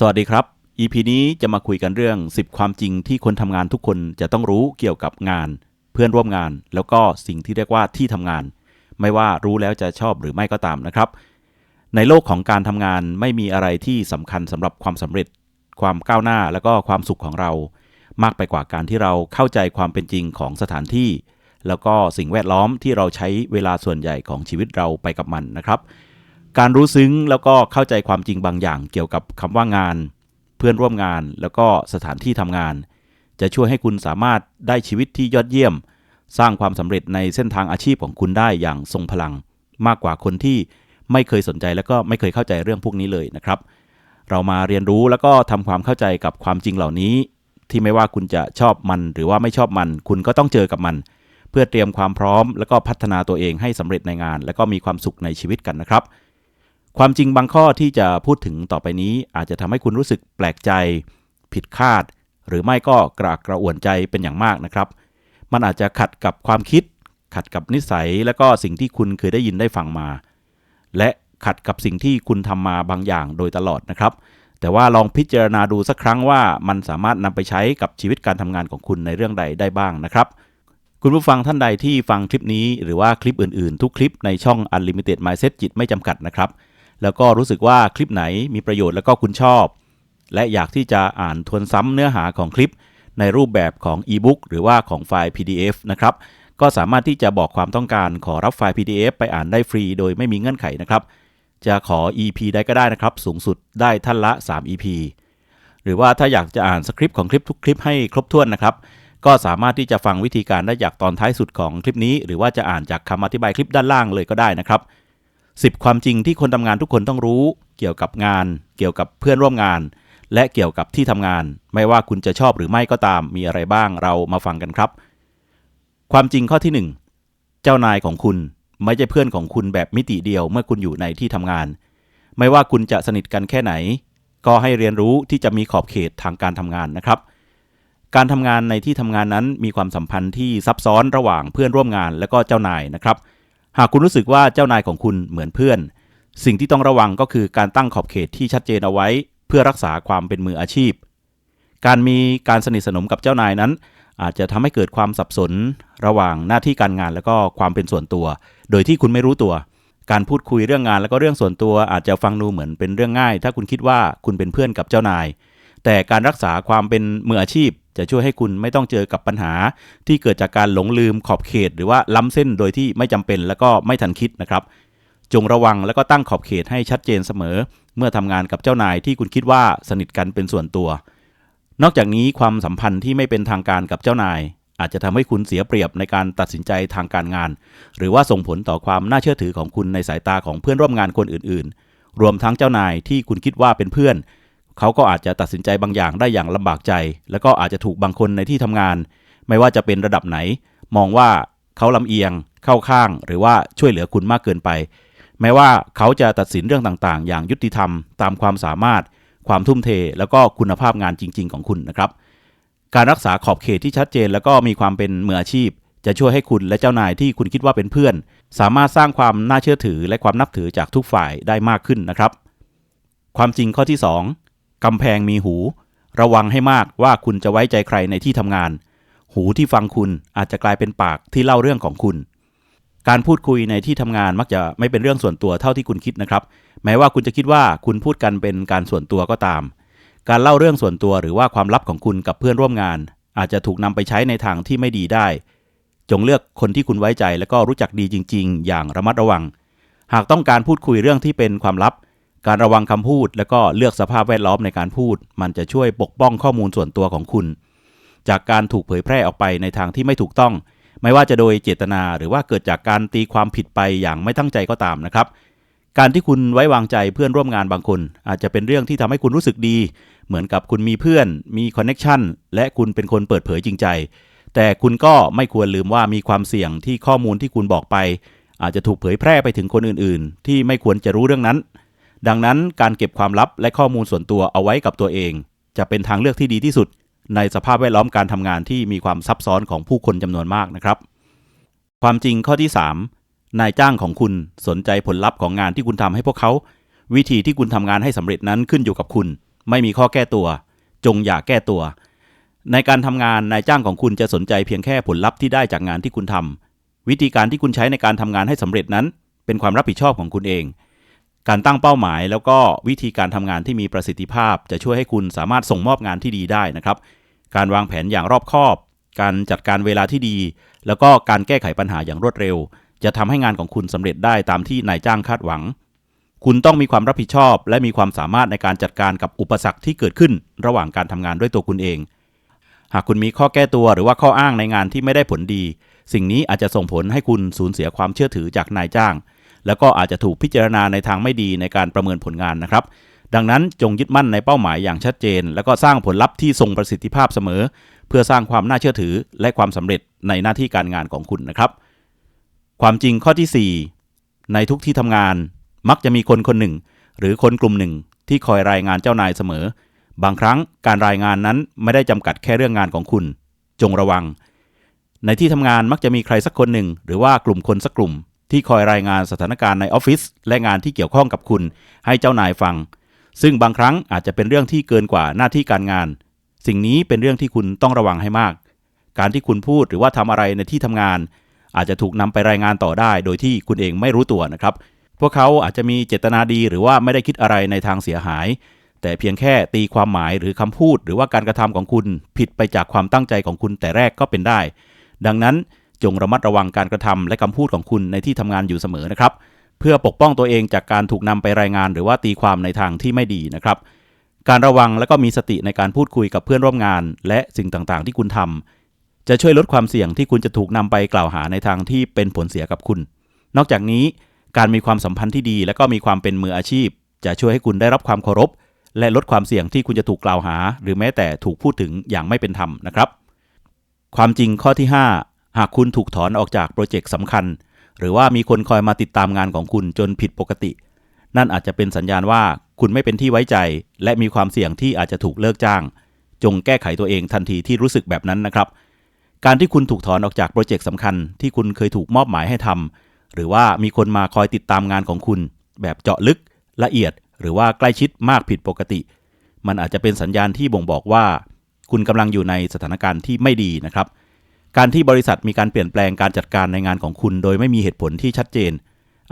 สวัสดีครับ EP นี้จะมาคุยกันเรื่อง 10 ความจริงที่คนทำงานทุกคนจะต้องรู้เกี่ยวกับงาน เพื่อนร่วมงาน แล้วก็สิ่งที่เรียกว่าที่ทำงาน ไม่ว่ารู้แล้วจะชอบหรือไม่ก็ตามนะครับ ในโลกของการทำงานไม่มีอะไรที่สำคัญสำหรับความสำเร็จ ความก้าวหน้าแล้วก็ความสุขของเรา มากไปกว่าการที่เราเข้าใจความเป็นจริงของสถานที่ แล้วก็สิ่งแวดล้อมที่เราใช้เวลาส่วนใหญ่ของชีวิตเราไปกับมันนะครับ การรู้ซึ้งแล้วก็เข้าใจความจริงบางอย่าง เกี่ยวกับคำว่างาน เพื่อนร่วมงาน แล้วก็สถานที่ทำงาน จะช่วยให้คุณสามารถได้ชีวิตที่ยอดเยี่ยม สร้างความสำเร็จในเส้นทางอาชีพของคุณได้อย่างทรงพลัง มากกว่าคนที่ไม่เคยสนใจแล้วก็ไม่เคยเข้าใจเรื่องพวกนี้เลยนะครับ เรามาเรียนรู้แล้วก็ทำความเข้าใจกับความจริงเหล่านี้ ที่ไม่ว่าคุณจะชอบมันหรือว่าไม่ชอบมัน คุณก็ต้องเจอกับมัน เพื่อเตรียมความพร้อม แล้วก็พัฒนาตัวเองให้สำเร็จในงาน แล้วก็มีความสุขในชีวิตกันนะครับ ความจริงบางข้อที่จะพูดถึงต่อไปนี้ อาจจะทำให้คุณรู้สึกแปลกใจ ผิดคาด หรือไม่ก็กระอักกระอ่วนใจเป็นอย่างมากนะครับ มันอาจจะขัดกับความคิด ขัดกับนิสัย และก็สิ่งที่คุณเคยได้ยินได้ฟังมา และขัดกับสิ่งที่คุณทำมาบางอย่างโดยตลอดนะครับ แต่ว่าลองพิจารณาดูสักครั้งว่ามันสามารถนำไปใช้กับชีวิตการทำงานของคุณในเรื่องใดได้บ้างนะครับคุณผู้ฟังท่านใดที่ฟังคลิปนี้หรือว่าคลิปอื่นๆ ทุกคลิปในช่อง Unlimited Mindset จิตไม่จำกัดนะครับ แล้วก็รู้สึกว่าคลิปไหนมีประโยชน์แล้วก็คุณชอบ และอยากที่จะอ่านทวนซ้ำเนื้อหาของคลิป ในรูปแบบของ e-book หรือว่าของไฟล์ PDF นะครับ ก็สามารถที่จะบอกความต้องการขอรับไฟล์ PDF ไปอ่านได้ฟรีโดยไม่มีเงื่อนไขนะครับ จะขอ EP ได้ก็ได้นะครับ สูงสุดได้ท่านละ 3 EP หรือว่าถ้าอยากจะอ่านสคริปต์ของคลิปทุกคลิปให้ครบถ้วนนะครับก็สามารถที่จะฟังวิธีการได้จากตอนท้ายสุดของคลิปนี้ หรือว่าจะอ่านจากคำอธิบายคลิปด้านล่างเลยก็ได้นะครับ 10 ความจริงที่คนทำงานทุกคนต้องรู้ เกี่ยวกับงาน เกี่ยวกับเพื่อนร่วมงาน และเกี่ยวกับที่ทำงาน ไม่ว่าคุณจะชอบหรือไม่ก็ตามมีอะไรบ้างเรามาฟังกันครับ ความจริงข้อที่ 1 เจ้านายของคุณไม่ใช่เพื่อนของคุณแบบมิติเดียวเมื่อคุณอยู่ในที่ทำงาน ไม่ว่าคุณจะสนิทกันแค่ไหน ก็ให้เรียนรู้ที่จะมีขอบเขตทางการทำงานนะครับ การทำงานในที่ทำงานนั้นมีความสัมพันธ์ที่ซับซ้อนระหว่างเพื่อนร่วมงานและก็เจ้านายนะครับ หากคุณรู้สึกว่าเจ้านายของคุณเหมือนเพื่อน สิ่งที่ต้องระวังก็คือการตั้งขอบเขตที่ชัดเจนเอาไว้ เพื่อรักษาความเป็นมืออาชีพ การมีการสนิทสนมกับเจ้านายนั้น อาจจะทำให้เกิดความสับสน ระหว่างหน้าที่การงานและก็ความเป็นส่วนตัว โดยที่คุณไม่รู้ตัว การพูดคุยเรื่องงานแล้วก็เรื่องส่วนตัว อาจจะฟังดูเหมือนเป็นเรื่องง่าย ถ้าคุณคิดว่าคุณเป็นเพื่อนกับเจ้านาย แต่การรักษาความเป็นมืออาชีพ จะช่วยให้คุณไม่ต้องเจอกับปัญหา ที่เกิดจากการหลงลืมขอบเขต หรือว่าล้ำเส้นโดยที่ไม่จำเป็นแล้วก็ไม่ทันคิดนะครับ จงระวังแล้วก็ตั้งขอบเขตให้ชัดเจนเสมอ เมื่อทำงานกับเจ้านายที่คุณคิดว่าสนิทกันเป็นส่วนตัว นอกจากนี้ความสัมพันธ์ที่ไม่เป็นทางการกับเจ้านาย อาจจะทำให้คุณเสียเปรียบในการตัดสินใจทางการงาน หรือว่าส่งผลต่อความน่าเชื่อถือของคุณในสายตาของเพื่อนร่วมงานคนอื่น ๆ รวมทั้งเจ้านายที่คุณคิดว่าเป็นเพื่อน เขาก็อาจจะตัดสินใจบางอย่างได้อย่างลำบากใจ แล้วก็อาจจะถูกบางคนในที่ทำงาน ไม่ว่าจะเป็นระดับไหน มองว่าเขาลำเอียง เข้าข้าง หรือว่าช่วยเหลือคุณมากเกินไป แม้ว่าเขาจะตัดสินเรื่องต่างๆ อย่างยุติธรรม ตามความสามารถ ความทุ่มเท แล้วก็คุณภาพงานจริง ๆ ของคุณนะครับ การรักษาขอบเขตที่ชัดเจน แล้วก็มีความเป็นมืออาชีพ จะช่วยให้คุณและเจ้านายที่คุณคิดว่าเป็นเพื่อน สามารถสร้างความน่าเชื่อถือและความนับถือจากทุกฝ่ายได้มากขึ้นนะครับ ความจริงข้อที่ 2 กำแพงมีหู ระวังให้มากว่าคุณจะไว้ใจใครในที่ทำงาน หูที่ฟังคุณอาจจะกลายเป็นปากที่เล่าเรื่องของคุณ การพูดคุยในที่ทำงานมักจะไม่เป็นเรื่องส่วนตัวเท่าที่คุณคิดนะครับ แม้ว่าคุณจะคิดว่าคุณพูดกันเป็นการส่วนตัวก็ตาม การเล่าเรื่องส่วนตัวหรือว่าความลับของคุณกับเพื่อนร่วมงาน อาจจะถูกนำไปใช้ในทางที่ไม่ดีได้ จงเลือกคนที่คุณไว้ใจและก็รู้จักดีจริง ๆ อย่างระมัดระวัง หากต้องการพูดคุยเรื่องที่เป็นความลับ การระวังคำพูด และก็เลือกสภาพแวดล้อมในการพูด มันจะช่วยปกป้องข้อมูลส่วนตัวของคุณ จากการถูกเผยแพร่ออกไปในทางที่ไม่ถูกต้อง ไม่ว่าจะโดยเจตนาหรือว่าเกิดจากการตีความผิดไปอย่างไม่ตั้งใจก็ตามนะครับ การที่คุณไว้วางใจเพื่อนร่วมงานบางคน อาจจะเป็นเรื่องที่ทำให้คุณรู้สึกดี เหมือนกับคุณมีเพื่อน มีคอนเน็ชันและคุณเป็นคนเปิดเผยจริงใจ แต่คุณก็ไม่ควรลืมว่ามีความเสี่ยงที่ข้อมูลที่คุณบอกไป อาจจะถูกเผยแพร่ไปถึงคนอื่น ๆ ที่ไม่ควรจะรู้เรื่องนั้น ดังนั้นการเก็บความลับและข้อมูลส่วนตัวเอาไว้กับตัวเอง จะเป็นทางเลือกที่ดีที่สุด ในสภาพแวดล้อมการทำงานที่มีความซับซ้อนของผู้คนจำนวนมากนะครับ ความจริงข้อที่ 3 นายจ้างของคุณสนใจผลลัพธ์ของงานที่คุณทำให้พวกเขา วิธีที่คุณทำงานให้สำเร็จนั้นขึ้นอยู่กับคุณ ไม่มีข้อแก้ตัว จงอย่าแก้ตัว ในการทำงานนายจ้างของคุณจะสนใจเพียงแค่ผลลัพธ์ที่ได้จากงานที่คุณทำวิธีการที่คุณใช้ในการทำงานให้สำเร็จนั้น เป็นความรับผิดชอบของคุณเอง การตั้งเป้าหมาย แล้วก็วิธีการทำงานที่มีประสิทธิภาพ จะช่วยให้คุณสามารถส่งมอบงานที่ดีได้นะครับ การวางแผนอย่างรอบคอบ การจัดการเวลาที่ดี แล้วก็การแก้ไขปัญหาอย่างรวดเร็ว จะทำให้งานของคุณสำเร็จได้ตามที่นายจ้างคาดหวัง คุณต้องมีความรับผิดชอบ และมีความสามารถในการจัดการกับอุปสรรคที่เกิดขึ้น ระหว่างการทำงานด้วยตัวคุณเอง หากคุณมีข้อแก้ตัวหรือว่าข้ออ้างในงานที่ไม่ได้ผลดี สิ่งนี้อาจจะส่งผลให้คุณสูญเสียความเชื่อถือจากนายจ้าง แล้วก็อาจจะถูกพิจารณาในทางไม่ดีในการประเมินผลงานนะครับ ดังนั้นจงยึดมั่นในเป้าหมายอย่างชัดเจน แล้วก็สร้างผลลัพธ์ที่ทรงประสิทธิภาพเสมอ เพื่อสร้างความน่าเชื่อถือและความสำเร็จในหน้าที่การงานของคุณนะครับ ความจริงข้อที่ 4 ในทุกที่ทำงาน มักจะมีคนคนหนึ่ง หรือคนกลุ่มหนึ่ง ที่คอยรายงานเจ้านายเสมอ บางครั้งการรายงานนั้นไม่ได้จำกัดแค่เรื่องงานของคุณ จงระวังในที่ทำงานมักจะมีใครสักคนหนึ่ง หรือว่ากลุ่มคนสักกลุ่ม ที่คอยรายงานสถานการณ์ในออฟฟิศและงานที่เกี่ยวข้องกับคุณ ให้เจ้านายฟัง ซึ่งบางครั้งอาจจะเป็นเรื่องที่เกินกว่าหน้าที่การงาน สิ่งนี้เป็นเรื่องที่คุณต้องระวังให้มาก การที่คุณพูดหรือว่าทำอะไรในที่ทำงาน อาจจะถูกนำไปรายงานต่อได้ โดยที่คุณเองไม่รู้ตัวนะครับ พวกเขาอาจจะมีเจตนาดีหรือว่าไม่ได้คิดอะไรในทางเสียหาย แต่เพียงแค่ตีความหมายหรือคำพูด หรือว่าการกระทำของคุณผิดไปจากความตั้งใจของคุณแต่แรกก็เป็นได้ ดังนั้น จงระมัดระวังการกระทำและคำพูดของคุณในที่ทำงานอยู่เสมอนะครับ เพื่อปกป้องตัวเองจากการถูกนำไปรายงานหรือว่าตีความในทางที่ไม่ดีนะครับ การระวังและก็มีสติในการพูดคุยกับเพื่อนร่วมงาน และสิ่งต่างๆ ที่คุณทำจะช่วยลดความเสี่ยงที่คุณจะถูกนำไปกล่าวหาในทางที่เป็นผลเสียกับคุณ นอกจากนี้การมีความสัมพันธ์ที่ดี และก็มีความเป็นมืออาชีพ จะช่วยให้คุณได้รับความเคารพ และลดความเสี่ยงที่คุณจะถูกกล่าวหา หรือแม้แต่ถูกพูดถึงอย่างไม่เป็นธรรมนะครับ ความจริงข้อที่ 5 หากคุณถูกถอนออกจากโปรเจกต์สำคัญ หรือว่ามีคนคอยมาติดตามงานของคุณจนผิดปกติ นั่นอาจจะเป็นสัญญาณว่าคุณไม่เป็นที่ไว้ใจ และมีความเสี่ยงที่อาจจะถูกเลิกจ้าง จงแก้ไขตัวเองทันทีที่รู้สึกแบบนั้นนะครับ การที่คุณถูกถอนออกจากโปรเจกต์สำคัญที่คุณเคยถูกมอบหมายให้ทำหรือว่ามีคนมาคอยติดตามงานของคุณ แบบเจาะลึก ละเอียด หรือว่าใกล้ชิดมากผิดปกติ มันอาจจะเป็นสัญญาณที่บ่งบอกว่า คุณกำลังอยู่ในสถานการณ์ที่ไม่ดีนะครับ การที่บริษัทมีการเปลี่ยนแปลงการจัดการในงานของคุณ โดยไม่มีเหตุผลที่ชัดเจน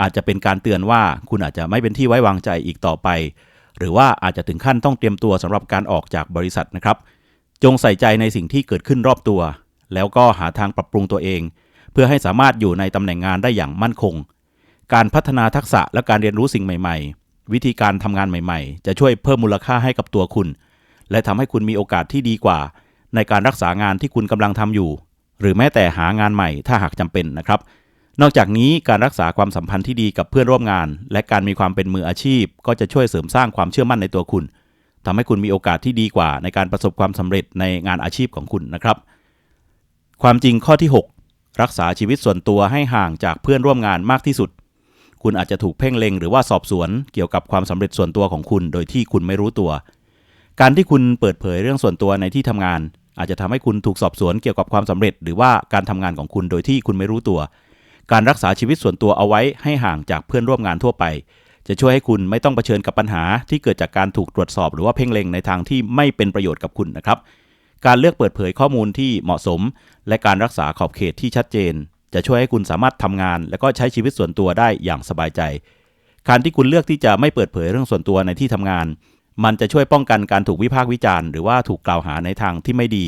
อาจจะเป็นการเตือนว่าคุณอาจจะไม่เป็นที่ไว้วางใจอีกต่อไป หรือว่าอาจจะถึงขั้นต้องเตรียมตัวสำหรับการออกจากบริษัทนะครับ จงใส่ใจในสิ่งที่เกิดขึ้นรอบตัว แล้วก็หาทางปรับปรุงตัวเอง เพื่อให้สามารถอยู่ในตำแหน่งงานได้อย่างมั่นคง การพัฒนาทักษะและการเรียนรู้สิ่งใหม่ ๆ วิธีการทำงานใหม่ ๆ จะช่วยเพิ่มมูลค่าให้กับตัวคุณ และทำให้คุณมีโอกาสที่ดีกว่า ในการรักษางานที่คุณกำลังทำอยู่ หรือแม้แต่หางานใหม่ถ้าหากจำเป็นนะครับ นอกจากนี้การรักษาความสัมพันธ์ที่ดีกับเพื่อนร่วมงาน และการมีความเป็นมืออาชีพ ก็จะช่วยเสริมสร้างความเชื่อมั่นในตัวคุณทำให้คุณมีโอกาสที่ดีกว่า ในการประสบความสำเร็จในงานอาชีพของคุณนะครับ ความจริงข้อที่ 6 รักษาชีวิตส่วนตัวให้ห่างจากเพื่อนร่วมงานมากที่สุด คุณอาจจะถูกเพ่งเล็งหรือว่าสอบสวนเกี่ยวกับความสำเร็จส่วนตัวของคุณ โดยที่คุณไม่รู้ตัว การที่คุณเปิดเผยเรื่องส่วนตัวในที่ทำงาน อาจจะทำให้คุณถูกสอบสวนเกี่ยวกับความสำเร็จ หรือว่าการทำงานของคุณโดยที่คุณไม่รู้ตัว การรักษาชีวิตส่วนตัวเอาไว้ให้ห่างจากเพื่อนร่วมงานทั่วไป จะช่วยให้คุณไม่ต้องเผชิญกับปัญหาที่เกิดจากการถูกตรวจสอบ หรือว่าเพ่งเล็งในทางที่ไม่เป็นประโยชน์กับคุณนะครับ การเลือกเปิดเผยข้อมูลที่เหมาะสม และการรักษาขอบเขตที่ชัดเจน จะช่วยให้คุณสามารถทำงาน และก็ใช้ชีวิตส่วนตัวได้อย่างสบายใจ การที่คุณเลือกที่จะไม่เปิดเผยเรื่องส่วนตัวในที่ทำงาน มันจะช่วยป้องกันการถูกวิพากษ์วิจารณ์หรือว่าถูกกล่าวหาในทางที่ไม่ดี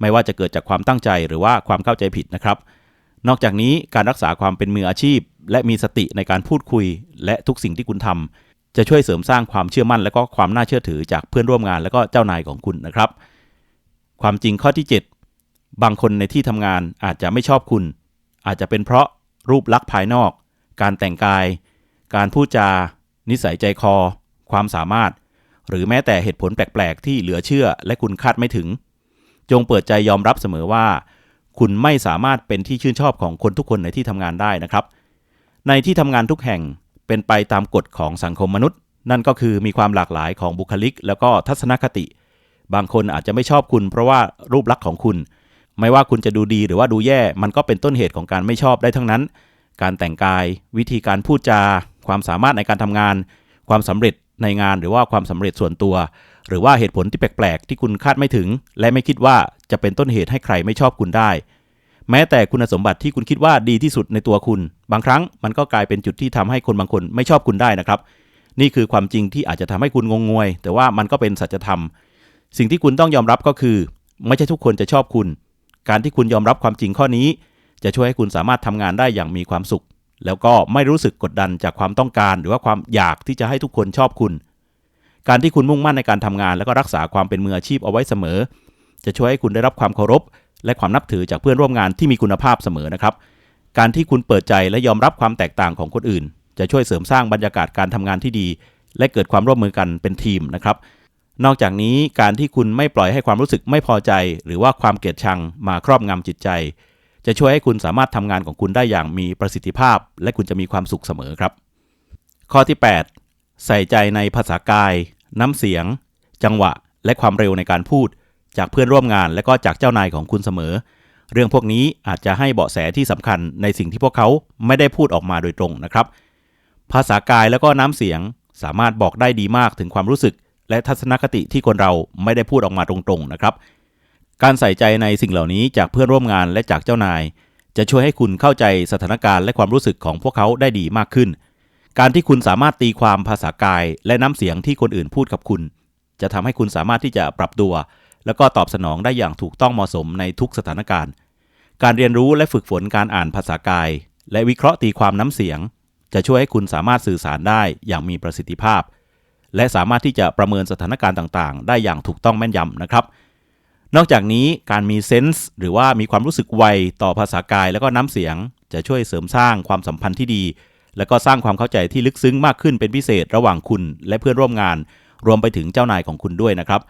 ไม่ว่าจะเกิดจากความตั้งใจหรือว่าความเข้าใจผิดนะครับ นอกจากนี้การรักษาความเป็นมืออาชีพ และมีสติในการพูดคุย และทุกสิ่งที่คุณทำจะช่วยเสริมสร้างความเชื่อมั่น และก็ความน่าเชื่อถือจากเพื่อนร่วมงานและก็เจ้านายของคุณนะครับ ความจริงข้อที่ 7 บางคนในที่ทำงานอาจจะไม่ชอบคุณ อาจจะเป็นเพราะรูปลักษณ์ภายนอก การแต่งกาย การพูดจา นิสัยใจคอ ความสามารถ หรือแม้แต่เหตุผลแปลกๆ ที่เหลือเชื่อและคุณคาดไม่ถึง จงเปิดใจยอมรับเสมอว่า คุณไม่สามารถเป็นที่ชื่นชอบของคนทุกคนในที่ทำงานได้นะครับ ในที่ทำงานทุกแห่งเป็นไปตามกฎของสังคมมนุษย์ นั่นก็คือมีความหลากหลายของบุคลิก แล้วก็ทัศนคติ บางคนอาจจะไม่ชอบคุณ เพราะว่ารูปลักษณ์ของคุณ ไม่ว่าคุณจะดูดีหรือว่าดูแย่ มันก็เป็นต้นเหตุของการไม่ชอบได้ทั้งนั้น การแต่งกาย วิธีการพูดจา ความสามารถในการทำงาน ความสำเร็จ ในงานหรือว่าความสำเร็จส่วนตัว หรือว่าเหตุผลที่แปลกๆ ที่คุณคาดไม่ถึง และไม่คิดว่าจะเป็นต้นเหตุให้ใครไม่ชอบคุณได้ แม้แต่คุณสมบัติที่คุณคิดว่าดีที่สุดในตัวคุณ บางครั้งมันก็กลายเป็นจุดที่ทำให้คนบางคนไม่ชอบคุณได้นะครับ นี่คือความจริงที่อาจจะทำให้คุณงงงวย แต่ว่ามันก็เป็นสัจธรรม สิ่งที่คุณต้องยอมรับก็คือ ไม่ใช่ทุกคนจะชอบคุณ การที่คุณยอมรับความจริงข้อนี้ จะช่วยให้คุณสามารถทำงานได้อย่างมีความสุข แล้วก็ไม่รู้สึกกดดันจากความต้องการ หรือว่าความอยากที่จะให้ทุกคนชอบคุณ การที่คุณมุ่งมั่นในการทำงาน แล้วก็รักษาความเป็นมืออาชีพเอาไว้เสมอ จะช่วยให้คุณได้รับความเคารพ และความนับถือจากเพื่อนร่วมงานที่มีคุณภาพเสมอนะครับ การที่คุณเปิดใจและยอมรับความแตกต่างของคนอื่น จะช่วยเสริมสร้างบรรยากาศการทำงานที่ดี และเกิดความร่วมมือกันเป็นทีมนะครับนอกจากนี้การที่คุณไม่ปล่อยให้ความรู้สึกไม่พอใจ หรือว่าความเกลียดชังมาครอบงำจิตใจ จะช่วยให้คุณสามารถทำงานของคุณได้อย่างมีประสิทธิภาพ และคุณจะมีความสุขเสมอครับ ข้อที่ 8 ใส่ใจในภาษากาย น้ำเสียง จังหวะ และความเร็วในการพูด จากเพื่อนร่วมงาน และก็จากเจ้านายของคุณเสมอ เรื่องพวกนี้อาจจะให้เบาะแสที่สำคัญในสิ่งที่พวกเขาไม่ได้พูดออกมาโดยตรงนะครับ ภาษากายแล้วก็น้ำเสียงสามารถบอกได้ดีมากถึงความรู้สึก และทัศนคติที่คนเราไม่ได้พูดออกมาตรงๆนะครับ การใส่ใจในสิ่งเหล่านี้จากเพื่อนร่วมงานและจากเจ้านาย จะช่วยให้คุณเข้าใจสถานการณ์และความรู้สึกของพวกเขาได้ดีมากขึ้น การที่คุณสามารถตีความภาษากาย และน้ำเสียงที่คนอื่นพูดกับคุณ จะทำให้คุณสามารถที่จะปรับตัว แล้วก็ตอบสนองได้อย่างถูกต้องเหมาะสมในทุกสถานการณ์ การเรียนรู้และฝึกฝนการอ่านภาษากาย และวิเคราะห์ตีความน้ำเสียง จะช่วยให้คุณสามารถสื่อสารได้อย่างมีประสิทธิภาพ และสามารถที่จะประเมินสถานการณ์ต่าง ๆ ได้อย่างถูกต้องแม่นยำนะครับ นอกจากนี้การมีเซนส์หรือว่ามีความรู้สึกไวต่อภาษากาย แล้วก็น้ำเสียง จะช่วยเสริมสร้างความสัมพันธ์ที่ดี และก็สร้างความเข้าใจที่ลึกซึ้งมากขึ้นเป็นพิเศษระหว่างคุณ และเพื่อนร่วมงาน รวมไปถึงเจ้านายของคุณด้วยนะครับ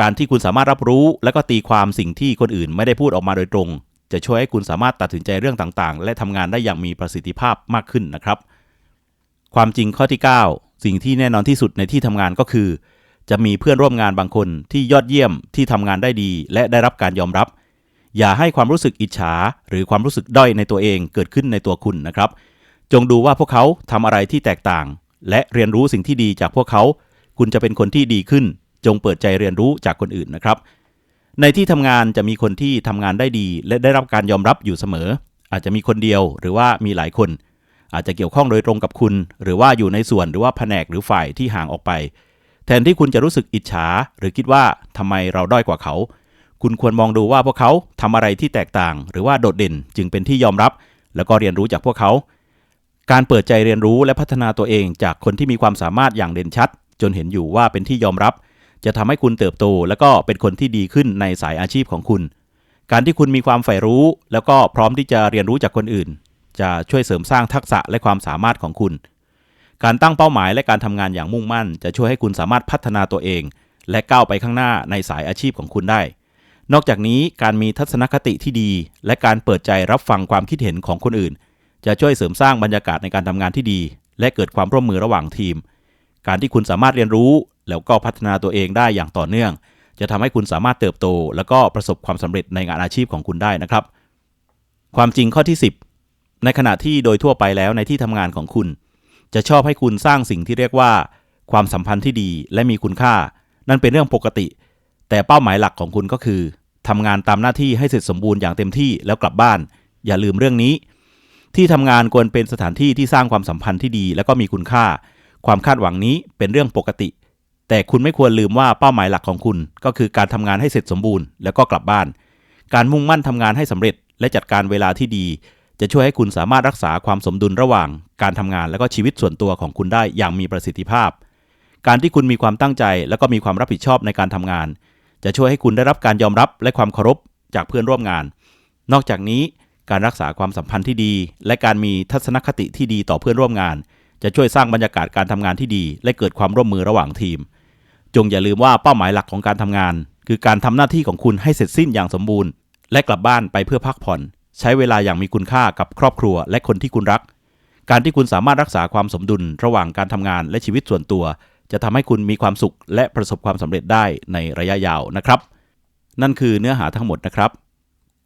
การที่คุณสามารถรับรู้ และก็ตีความสิ่งที่คนอื่นไม่ได้พูดออกมาโดยตรง จะช่วยให้คุณสามารถตัดสินใจเรื่องต่างๆ และทำงานได้อย่างมีประสิทธิภาพมากขึ้นนะครับ ความจริงข้อที่ 9 สิ่งที่แน่นอนที่สุดในที่ทำงานก็คือ จะมีเพื่อนร่วมงานบางคนที่ยอดเยี่ยมที่ทำงานได้ดี และได้รับการยอมรับ อย่าให้ความรู้สึกอิจฉา หรือความรู้สึกด้อยในตัวเองเกิดขึ้นในตัวคุณนะครับ จงดูว่าพวกเขาทำอะไรที่แตกต่าง และเรียนรู้สิ่งที่ดีจากพวกเขา คุณจะเป็นคนที่ดีขึ้น จงเปิดใจเรียนรู้จากคนอื่นนะครับ ในที่ทำงานจะมีคนที่ทำงานได้ดี และได้รับการยอมรับอยู่เสมอ อาจจะมีคนเดียวหรือว่ามีหลายคน อาจจะเกี่ยวข้องโดยตรงกับคุณ หรือว่าอยู่ในส่วนหรือว่าแผนกหรือฝ่ายที่ห่างออกไป แทนที่คุณจะรู้สึกอิจฉา หรือคิดว่าทำไมเราด้อยกว่าเขา คุณควรมองดูว่าพวกเขาทำอะไรที่แตกต่าง หรือว่าโดดเด่นจึงเป็นที่ยอมรับ แล้วก็เรียนรู้จากพวกเขา การเปิดใจเรียนรู้และพัฒนาตัวเองจากคนที่มีความสามารถอย่างเด่นชัด จนเห็นอยู่ว่าเป็นที่ยอมรับ จะทำให้คุณเติบโต แล้วก็เป็นคนที่ดีขึ้นในสายอาชีพของคุณ การที่คุณมีความใฝ่รู้ แล้วก็พร้อมที่จะเรียนรู้จากคนอื่น จะช่วยเสริมสร้างทักษะและความสามารถของคุณ การตั้งเป้าหมายและการทำงานอย่างมุ่งมั่น จะช่วยให้คุณสามารถพัฒนาตัวเอง และก้าวไปข้างหน้าในสายอาชีพของคุณได้ นอกจากนี้การมีทัศนคติที่ดี และการเปิดใจรับฟังความคิดเห็นของคนอื่น จะช่วยเสริมสร้างบรรยากาศในการทำงานที่ดี และเกิดความร่วมมือระหว่างทีม การที่คุณสามารถเรียนรู้ แล้วก็พัฒนาตัวเองได้อย่างต่อเนื่อง จะทำให้คุณสามารถเติบโต แล้วก็ประสบความสำเร็จในงานอาชีพของคุณได้นะครับ ความจริงข้อที่ 10 ในขณะที่โดยทั่วไปแล้วในที่ทำงานของคุณ จะชอบให้คุณสร้างสิ่งที่เรียกว่า ความสัมพันธ์ที่ดีและมีคุณค่า นั่นเป็นเรื่องปกติ แต่เป้าหมายหลักของคุณก็คือทำงานตามหน้าที่ให้เสร็จสมบูรณ์อย่างเต็มที่แล้วกลับบ้าน อย่าลืมเรื่องนี้ ที่ทำงานควรเป็นสถานที่ที่สร้างความสัมพันธ์ที่ดี และก็มีคุณค่า ความคาดหวังนี้เป็นเรื่องปกติ แต่คุณไม่ควรลืมว่าเป้าหมายหลักของคุณ ก็คือการทำงานให้เสร็จสมบูรณ์แล้วก็กลับบ้าน การมุ่งมั่นทำงานให้สำเร็จและจัดการเวลาที่ดี จะช่วยให้คุณสามารถรักษาความสมดุลระหว่างการทำงานและก็ชีวิตส่วนตัวของคุณได้อย่างมีประสิทธิภาพ การที่คุณมีความตั้งใจ และก็มีความรับผิดชอบในการทำงาน จะช่วยให้คุณได้รับการยอมรับและความเคารพจากเพื่อนร่วมงาน นอกจากนี้การรักษาความสัมพันธ์ที่ดี และการมีทัศนคติที่ดีต่อเพื่อนร่วมงาน จะช่วยสร้างบรรยากาศการทำงานที่ดี และเกิดความร่วมมือระหว่างทีม จงอย่าลืมว่าเป้าหมายหลักของการทำงาน คือการทำหน้าที่ของคุณให้เสร็จสิ้นอย่างสมบูรณ์ และกลับบ้านไปเพื่อพักผ่อน ใช้เวลาอย่างมีคุณค่ากับครอบครัวและคนที่คุณรัก การที่คุณสามารถรักษาความสมดุลระหว่างการทำงานและชีวิตส่วนตัว จะทำให้คุณมีความสุขและประสบความสำเร็จได้ในระยะยาวนะครับ นั่นคือเนื้อหาทั้งหมดนะครับ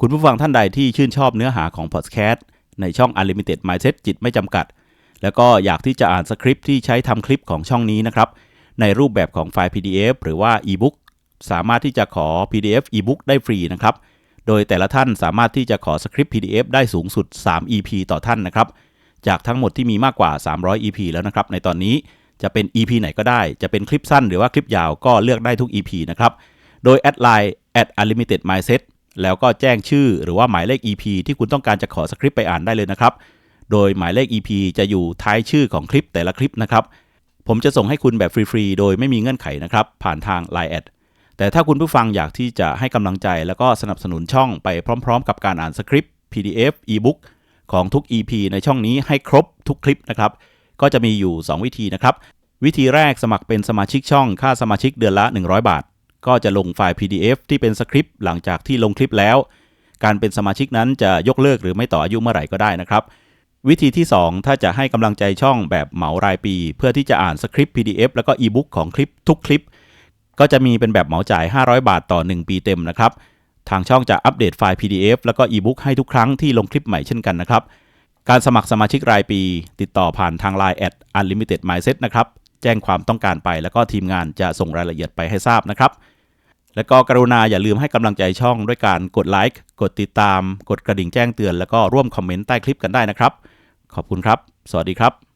คุณผู้ฟังท่านใดที่ชื่นชอบเนื้อหาของพอดแคสต์ในช่อง Unlimited Mindset จิตไม่จำกัด แล้วก็อยากที่จะอ่านสคริปต์ที่ใช้ทำคลิปของช่องนี้นะครับ ในรูปแบบของไฟล์ PDF หรือว่า e-book สามารถที่จะขอ PDF e-book ได้ฟรีนะครับ โดยแต่ละท่านสามารถที่จะขอสคริปต์ PDF ได้สูงสุด 3 EP ต่อท่านนะครับ จากทั้งหมดที่มีมากกว่า 300 EP แล้วนะครับ ในตอนนี้จะเป็น EP ไหนก็ได้ จะเป็นคลิปสั้นหรือว่าคลิปยาวก็เลือกได้ทุก EP นะครับ โดยแอดไลน์ at unlimited mindset แล้วก็แจ้งชื่อหรือว่าหมายเลข EP ที่คุณต้องการจะขอสคริปต์ไปอ่านได้เลยนะครับ โดยหมายเลข EP จะอยู่ท้ายชื่อของคลิปแต่ละคลิปนะครับ ผมจะส่งให้คุณแบบฟรีๆ โดยไม่มีเงื่อนไขนะครับ ผ่านทาง Line แต่ถ้าคุณผู้ฟังอยากที่จะให้กำลังใจแล้วก็สนับสนุนช่องไปพร้อม ๆ กับการอ่านสคริปต์ PDF e-book ของทุก EP ในช่องนี้ให้ครบทุกคลิปนะครับ ก็จะมีอยู่ 2 วิธีนะครับ วิธีแรกสมัครเป็นสมาชิกช่อง ค่าสมาชิกเดือนละ 100 บาท ก็จะลงไฟล์ PDF ที่เป็นสคริปต์หลังจากที่ลงคลิปแล้ว การเป็นสมาชิกนั้นจะยกเลิกหรือไม่ต่ออายุเมื่อไหร่ก็ได้นะครับ วิธีที่ 2 ถ้าจะให้กำลังใจช่องแบบเหมารายปี เพื่อที่จะอ่านสคริปต์ PDF แล้วก็อีบุ๊กของคลิปทุกคลิป ก็จะมีเป็นแบบเหมาจ่าย 500 บาทต่อ 1 ปีเต็มนะครับ ทางช่องจะอัปเดตไฟล์ PDF แล้วก็อีบุ๊กให้ทุกครั้งที่ลงคลิปใหม่เช่นกันนะครับ การสมัครสมาชิกรายปี ติดต่อผ่านทาง Line แอด unlimited mindset นะครับ แจ้งความต้องการไปแล้วก็ทีมงานจะส่งรายละเอียดไปให้ทราบนะครับ แล้วก็กรุณาอย่าลืมให้กำลังใจช่องด้วยการกดไลค์ กดติดตาม กดกระดิ่งแจ้งเตือน แล้วก็ร่วมคอมเมนต์ใต้คลิปกันได้นะครับ ขอบคุณครับ สวัสดีครับ